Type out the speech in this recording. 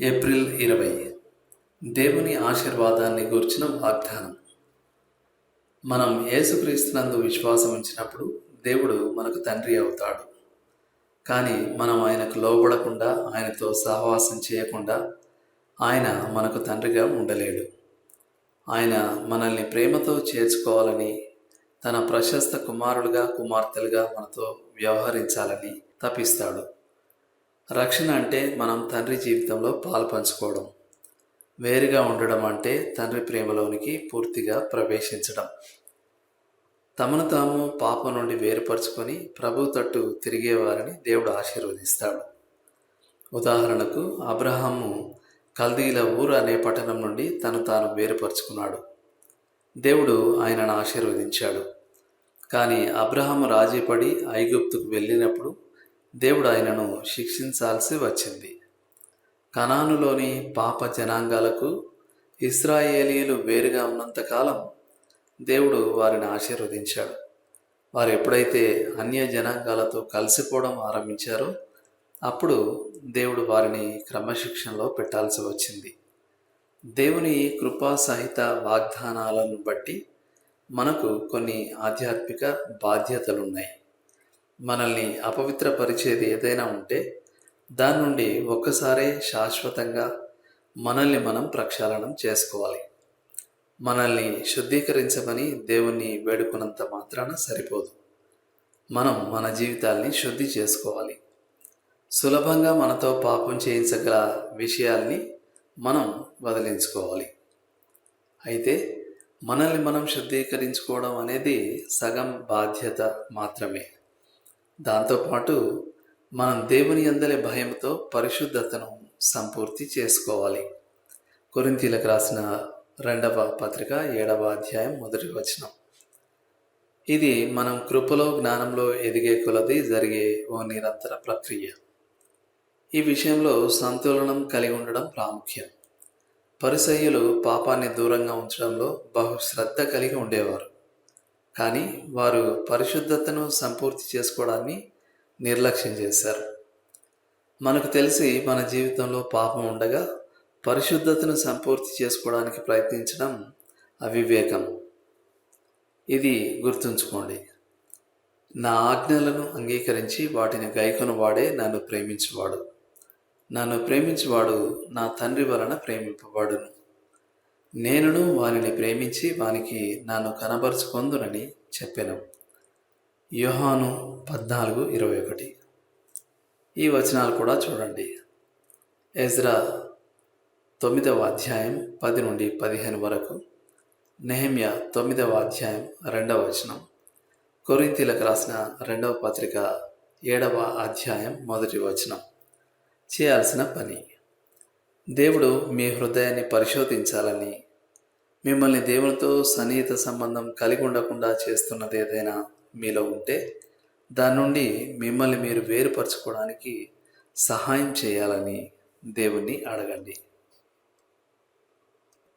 April ఇరవై. దేవుని ఆశీర్వాదాన్ని గూర్చిన వాగ్దానం. మనం యేసుక్రీస్తునందు విశ్వాసం ఉంచినప్పుడు దేవుడు మనకు తండ్రి అవుతాడు. కానీ మనం ఆయనకు లోబడకుండా ఆయనతో సహవాసం చేయకుండా ఆయన మనకు తండ్రిగా ఉండలేడు. ఆయన మనల్ని ప్రేమతో చేర్చుకోవాలని తన ప్రశస్త కుమారులుగా కుమార్తెలుగా మనతో వ్యవహరించాలని తపిస్తాడు. రక్షణ అంటే మనం తండ్రి జీవితంలో పాలు పంచుకోవడం వేరుగా ఉండడం అంటే తండ్రి ప్రేమలోనికి పూర్తిగా ప్రవేశించడం. తమను తాము పాపం నుండి వేరుపరుచుకొని ప్రభు తట్టు తిరిగేవారిని దేవుడు ఆశీర్వదిస్తాడు. ఉదాహరణకు అబ్రహాము కల్దీల ఊరు అనే పట్టణం నుండి తను తాను వేరుపరుచుకున్నాడు. దేవుడు ఆయనను ఆశీర్వదించాడు. కానీ అబ్రహాము రాజీపడి ఐగుప్తుకు వెళ్ళినప్పుడు దేవుడు ఆయనను శిక్షించాల్సి వచ్చింది. కనానులోని పాప జనాంగాలకు ఇస్రాయేలీలు వేరుగా ఉన్నంతకాలం దేవుడు వారిని ఆశీర్వదించాడు. వారు ఎప్పుడైతే అన్య జనాంగాలతో కలిసిపోవడం ఆరంభించారో అప్పుడు దేవుడు వారిని క్రమశిక్షణలో పెట్టాల్సి వచ్చింది. దేవుని కృపా సహిత వాగ్దానాలను బట్టి మనకు కొన్ని ఆధ్యాత్మిక బాధ్యతలున్నాయి. మనల్ని అపవిత్రపరిచేది ఏదైనా ఉంటే దాని నుండి ఒక్కసారే శాశ్వతంగా మనల్ని మనం ప్రక్షాళనం చేసుకోవాలి. మనల్ని శుద్ధీకరించమని దేవుణ్ణి వేడుకున్నంత మాత్రాన సరిపోదు. మనం మన జీవితాల్ని శుద్ధి చేసుకోవాలి. సులభంగా మనతో పాపం చేయించగల విషయాల్ని మనం వదిలించుకోవాలి. అయితే మనల్ని మనం శుద్ధీకరించుకోవడం అనేది సగం బాధ్యత మాత్రమే. దాంతోపాటు మనం దేవుని అందలే భయంతో పరిశుద్ధతను సంపూర్తి చేసుకోవాలి. కొరింతీలకు రాసిన రెండవ పత్రిక ఏడవ అధ్యాయం మొదటి వచనం. ఇది మనం కృపలో జ్ఞానంలో ఎదిగే కొలది జరిగే ఓ నిరంతర ప్రక్రియ. ఈ విషయంలో సంతులనం కలిగి ఉండడం ప్రాముఖ్యం. పరిసయ్యులు పాపాన్ని దూరంగా ఉంచడంలో బహుశ్రద్ధ కలిగి ఉండేవారు. కానీ వారు పరిశుద్ధతను సంపూర్తి చేసుకోవడాన్ని నిర్లక్ష్యం చేశారు. మనకు తెలిసి మన జీవితంలో పాపం ఉండగా పరిశుద్ధతను సంపూర్తి చేసుకోవడానికి ప్రయత్నించడం అవివేకం. ఇది గుర్తుంచుకోండి. నా ఆజ్ఞలను అంగీకరించి వాటిని గైకొని వాడే నన్ను ప్రేమించువాడు. నన్ను ప్రేమించువాడు నా తండ్రి వలన ప్రేమింపబడును. నేనును వానిని ప్రేమించి వానికి నన్ను కనబరుచుకొందునని చెప్పాను. యోహాను పద్నాలుగు ఇరవై ఒకటి. ఈ వచనాలు కూడా చూడండి. ఎజ్రా తొమ్మిదవ అధ్యాయం పది నుండి పదిహేను వరకు నెహమ్య తొమ్మిదవ అధ్యాయం రెండవ వచనం. కొరింతీలకు రాసిన రెండవ పత్రిక ఏడవ అధ్యాయం మొదటి వచనం. చేయాల్సిన పని. దేవుడు మీ హృదయాన్ని పరిశోధించాలని మిమ్మల్ని దేవునితో సన్నిహిత సంబంధం కలిగి ఉండకుండా చేస్తున్నది ఏదైనా మీలో ఉంటే దాని నుండి మిమ్మల్ని మీరు వేరుపరచుకోవడానికి సహాయం చేయాలని దేవుణ్ణి అడగండి.